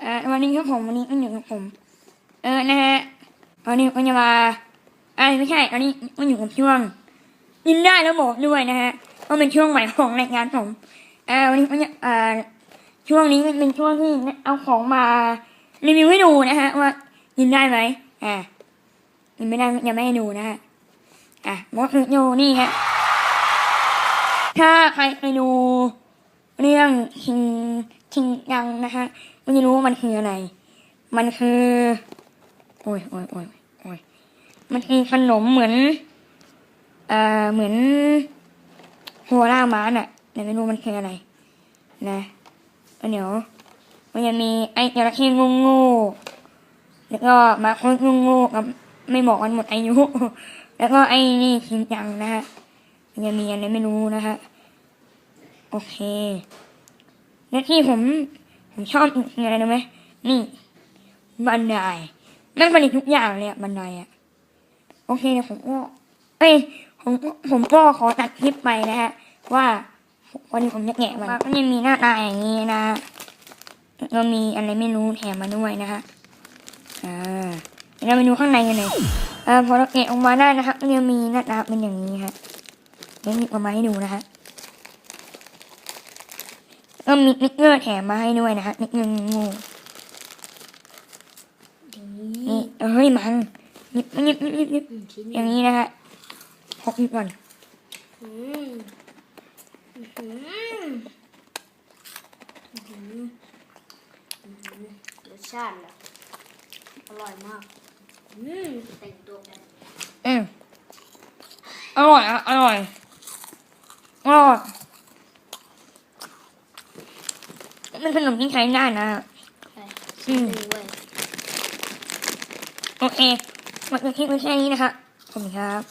เออวันนี้ครับผมวันนี้ก็อยู่กับผม เออนะฮะวันนี้ก็จะมาเอ้ไม่ใช่วันนี้ก็อยู่กับช่วงยินได้แล้วบอกด้วยนะฮะว่าเป็นช่วงใหม่ของรายการผมเออวันนี้ก็จะเอ่อช่วงนี้เป็นช่วงที่เอาของมารีวิวให้ดูนะฮะว่ายินได้ไหมอ่ายินไม่ได้ยังไม่ให้ดูนะฮะอะบอกคือดูนี่ฮะถ้าใครเคยดูเรื่องชิง ชิงยังนะคะไม่รู้ว่ามันคืออะไร มันคือ โอ้ยโอ้ยโอ้ยโอ้ยมันคือขนมเหมือน เอ่อเหมือนหัวล่าม้าน่ะแต่ไม่รู้มันคืออะไร นะเดี๋ยวมันจะมีไอ้จระเข้งูงูแล้วก็มาโคตงูงูกับไม่บอกมันหมดอายุ แล้วก็ไอ้นี่ชิงจังนะฮะมันจะมีอะไรไม่รู้นะฮะ โอเค และที่ผมผมชอบอีกคืออะไรรู้ไหมนี่บันไดแม่งผลิตทุกอย่างเลยอะบันไดอะโอเคเดี๋ยวผมก็เอ้ยผมผมก็ขอตัดคลิปไปนะฮะ ว่าวันนี้ผมจะแกะมันก็ยังมีหน้าตาอย่างนี้นะแล้วก็มีอะไรไม่รู้แถมมาด้วยนะฮะอ่าเราไปดูข้างในกันเลยเอ่าพอเราแกะออกมาได้นะครับก็จะมีหน้าตาเป็นอย่างนี้ฮะเดี๋ยวหยิบออกมาให้ดูนะฮะ ก็มีนิกเกอร์แถมมาให้ด้วยนะฮะนิกเกอร์งูนี่เอ้ยมันนิบนิบนิบนิบอย่างนี้นะฮะพกนิดก่อนรสชาติอร่อยมากอืมแต่งตัวกันอืมอร่อยอะอร่อยอร่อย เป็นขนมที่ใช้ได้นะฮะใช่อืมเว้ยโอเคหมดคลิปไว้แค่นี้นะคะขอบคุณครับ